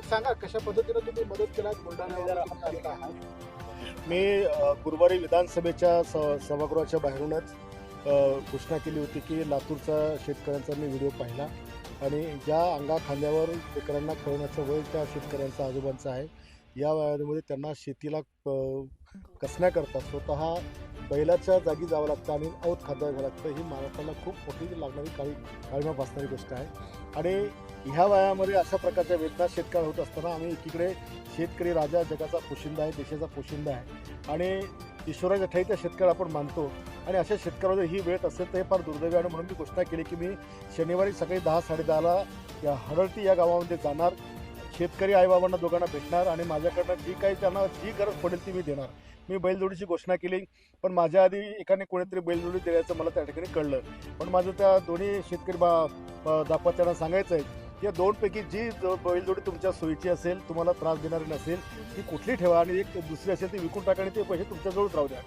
आज सांगा कशा पद्धतीने तुम्ही मदत केला आलेला आहात. मी गुरुवारी विधानसभेच्या स सभागृहाच्या बाहेरूनच घोषणा केली होती की लातूरचा शेतकऱ्यांचा मी व्हिडिओ पाहिला आणि ज्या अंगा खांद्यावर लेकरांना खेळण्याचं वय त्या शेतकऱ्यांचा आजोबांचं आहे या वयामध्ये त्यांना शेतीला कसण्याकरता स्वतः बैलाच्या जागी जावं लागतं आणि औत खाद्यावं घ्यावं लागतं. ही महाराष्ट्राला खूप मोठी लागणारी काळी काळीमा भासणारी गोष्ट आहे. आणि ह्या वयामध्ये अशा प्रकारच्या वेदना शेतकरी होत असताना आम्ही एकीकडे शेतकरी राजा जगाचा पोशिंदा आहे देशाचा पोशिंदा आहे. आणि ईश्वराच्या ठाई त्या शेतकऱ्याला आपण मानतो. आणि अशा शेतकऱ्यावर ही वेळ असेल तर हे फार दुर्दैवी आणि म्हणून मी घोषणा केली की मी शनिवारी सकाळी दहा साडेदहाला या हडळती या गावामध्ये जाणार. शेतकरी आईबाबांना दोघांना भेटणार आणि माझ्याकडनं जी काही त्यांना जी गरज पडेल ती मी देणार. मी बैलजोडीची घोषणा केली पण माझ्या आधी एकाने कोणीतरी बैलजोडी दिल्याचं मला त्या ठिकाणी कळलं. पण माझं त्या दोन्ही शेतकरी बा ब- दाम्पत्यांना सांगायचं आहे या दोनपैकी जी जो बैलजोडी तुमच्या सोयीची असेल तुम्हाला त्रास देणारी नसेल ती कुठली ठेवा आणि एक दुसरी असेल ती विकून टाका आणि ते पैसे तुमच्याजवळच राहू द्या.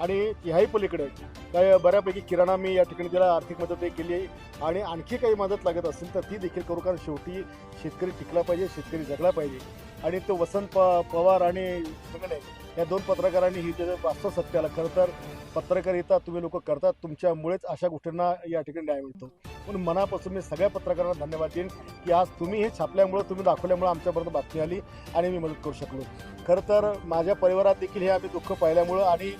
आणि ह्याही पलीकडे काय बऱ्यापैकी किराणा मी या ठिकाणी त्याला आर्थिक मदत केली आहे आणि आणखी काही मदत लागत असेल तर ती देखील करू कारण शेवटी शेतकरी टिकला पाहिजे शेतकरी जगला पाहिजे. आणि तो वसंत प पवार आणि वेगळे या दोन पत्रकारांनी ही जे वास्तव सत्य आलं खरं तर पत्रकारिता तुम्ही लोक करतात तुमच्यामुळेच अशा गोष्टींना या ठिकाणी न्याय मिळतो. म्हणून मनापासून मी सगळ्या पत्रकारांना धन्यवाद देईन की आज तुम्ही हे छापल्यामुळं तुम्ही दाखवल्यामुळं आमच्यापर्यंत बातमी आली आणि मी मदत करू शकलो. खरं तर माझ्या परिवारात देखील हे आम्ही दुःख पाहिल्यामुळं आणि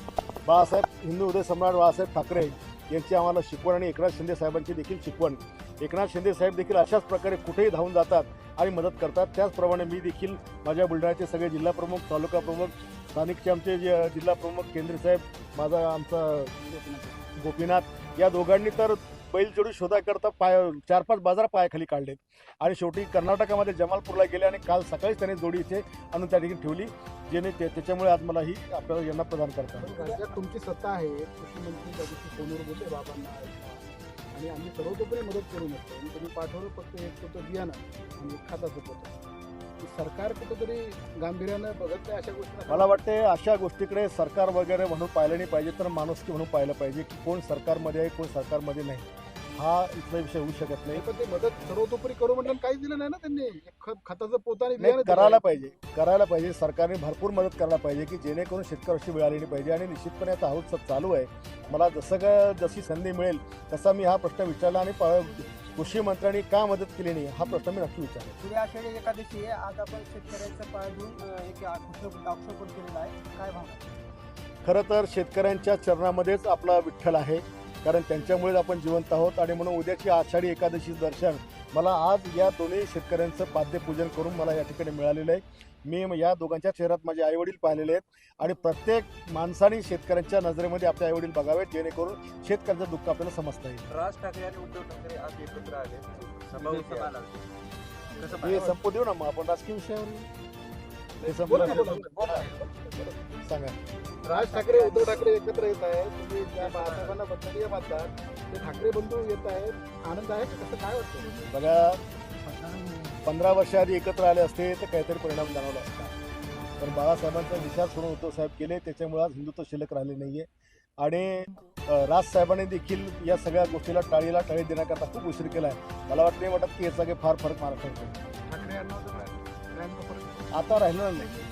बाळासाहेब हिंदू उदय सम्राट बाळासाहेब ठाकरे यांची आम्हाला शिकवण आणि एकनाथ शिंदे साहेबांची देखील शिकवण. एकनाथ शिंदे साहेब देखील अशाच प्रकारे कुठेही धावून जातात आणि मदत करतात. त्याचप्रमाणे मी देखील माझ्या बुलढाण्याचे सगळे जिल्हा प्रमुख तालुका प्रमुख स्थानिकचे आमचे जे जिल्हा प्रमुख केंद्रे साहेब माझा आमचा गोपीनाथ या दोघांनी तर बैलजोडी शोधाकरता पाय चार पाच बाजार पायाखाली काढले आणि शेवटी कर्नाटकामध्ये जमालपूरला गेले आणि काल सकाळीच त्यांनी जोडी इथे आणून त्या ठिकाणी ठेवली जेणे ते त्याच्यामुळे आज मला ही आपल्याला यांना प्रदान करतात तुमची सत्ता आहे कृषी मंत्री त्या दिवशी बाबांना आणि आम्ही सर्वतोपरी मदत करू शकतो आणि तुम्ही पाठवलं फक्त एक होतं बियाणं आणि खताचं पोतं सरकार कुठंतरी गांभीर्यानं बघत नाही अशा गोष्टी मला वाटते अशा गोष्टीकडे सरकार वगैरे म्हणून पाहिलं नाही पाहिजे तर माणुसकी म्हणून पाहिलं पाहिजे की कोण सरकारमध्ये आहे कोण सरकारमध्ये नाही. हा इथला विषय होऊ शकत नाही. पण ते मदत सर्वतोपरी करू म्हटलं काहीच दिलं नाही ना त्यांनी? खत खताचं पोतं आणि नाही बियाणं दिलं. करायला पाहिजे. करायला पाहिजे. सरकारने भरपूर मदत करायला पाहिजे की जेणेकरून शेतकऱ्याशी नाही पाहिजे आणि निश्चितपणे आता हा उत्सव चालू आहे. मला जसं का जशी संधी मिळेल तसा मी हा प्रश्न विचारला आणि कृषी मंत्र्यांनी का मदत केली नाही हा प्रश्न मी नक्की विचारला पुढे आषाढी एकादशी आहे. आज आपण शेतकऱ्यांचं पाय एक केलेलं आहे. काय भावना? खरं तर शेतकऱ्यांच्या चरणामध्येच आपला विठ्ठल आहे कारण त्यांच्यामुळेच आपण जिवंत आहोत आणि म्हणून उद्याची आषाढी एकादशी दर्शन मला आज या दोन्ही शेतकऱ्यांचं पाद्यपूजन करून मला या ठिकाणी मिळालेलं आहे. मी या दोघांच्या चेहऱ्यात माझे आईवडील पाहिलेले आहेत. आणि प्रत्येक माणसाने शेतकऱ्यांच्या नजरेमध्ये आपले आईवडील बघावेत जेणेकरून शेतकऱ्यांचं दुःख आपल्याला समजता येईल. राज ठाकरे आणि उद्धव ठाकरे आज एकत्र आले. हे? संपू देऊ ना मग आपण राजकीय विषयावर? हे बोला. सांगा. राज ठाकरे उद्धव ठाकरे एकत्र येत आहेत. तुम्ही ज्या बाळासाहेबांना मानतात ते ठाकरे बंधू येत आहेत. आनंद आहे का? कसं काय वाटतं? बघा पंधरा वर्ष आधी एकत्र आले असते तर काहीतरी परिणाम जाणवला असता. पण बाळासाहेबांचा विचार सोडून उद्धव साहेब केले त्याच्यामुळे आज हिंदुत्व शिल्लक राहिले नाहीये. आणि राजसाहेबांनी देखील या सगळ्या गोष्टीला टाळीला टाळी देण्याकरता खूप उशीर केला आहे मला वाटत वाटत की याचा काही फार फरक महाराष्ट्रात आता राहिलं नाही.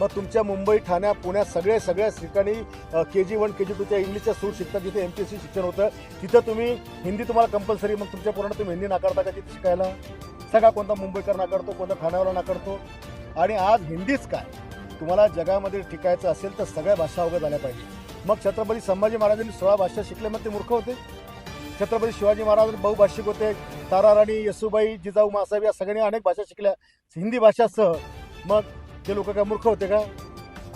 मग तुमच्या मुंबई ठाण्या पुण्यात सगळे सगळ्या ठिकाणी के जी वन के जी टूच्या इंग्लिशच्या सूट शिकतात जिथे एम पी एस सी शिक्षण होतं. तिथं तुम्ही हिंदी तुम्हाला कंपल्सरी मग तुमच्या पोरांना तुम्ही हिंदी नाकारता का तिथे शिकायला? सगळा कोणता मुंबईकर नाकारतो कोणता ठाण्यावाला नाकारतो. आणि आज हिंदीच काय? तुम्हाला जगामध्ये टिकायचं असेल तर सगळ्या भाषा अवगत झाल्या पाहिजे. मग छत्रपती संभाजी महाराजांनी सोळा भाषा शिकले मग ते मूर्ख होते. छत्रपती शिवाजी महाराज बहुभाषिक होते. तारा राणी येसुबाई जिजाऊ मासाहेब या सगळ्यांनी अनेक भाषा शिकल्या. हिंदी भाषासह मग ते लोक काय मूर्ख होते का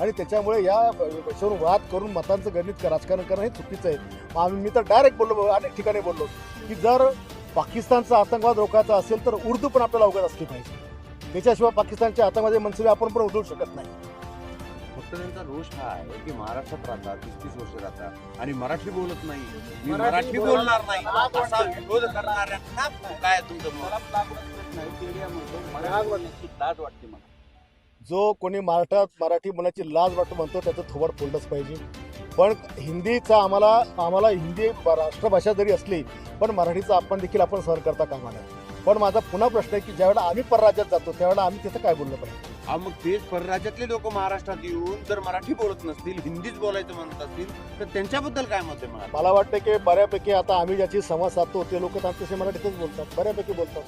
आणि त्याच्यामुळे या विषयावर वाद करून मतांचं गणित राजकारण करणं हे चुकीचं आहे. मग आम्ही मी तर डायरेक्ट बोललो अनेक ठिकाणी बोललो की जर पाकिस्तानचा आतंकवाद रोखायचा असेल तर उर्दू पण आपल्याला अवगत असली पाहिजे. त्याच्याशिवाय पाकिस्तानच्या हातामध्ये मनसुबे आपण पण उधळू शकत नाही. फक्त त्यांचा रोष हा आहे की महाराष्ट्रात राहतात तीस तीस वर्ष राहतात आणि मराठी बोलत नाही. मी मराठी बोलणार नाही. असा. विरोध करणाऱ्यांना काय तुमचं? मला लाज वाटते मला. जो कोणी मराठात मराठी बोलण्याची लाज वाटतो म्हणतो त्याचं थोबड फोडलंच पाहिजे. पण हिंदीचा आम्हाला आम्हाला हिंदी राष्ट्रभाषा जरी असली पण मराठीचा आपण देखील आपण सहन करता कामा नये. पण माझा पुन्हा प्रश्न आहे की ज्यावेळेला आम्ही परराज्यात जातो त्यावेळेला आम्ही तिथं काय बोललं पाहिजे? हा मग तेच परराज्यातले लोक महाराष्ट्रात येऊन जर मराठी बोलत नसतील हिंदीच बोलायचं म्हणत असतील तर त्यांच्याबद्दल काय मत आहे मला मला वाटतं की बऱ्यापैकी आता आम्ही ज्याची संवाद साधतो ते लोक तसे मराठीतच बोलतात. बऱ्यापैकी बोलतात.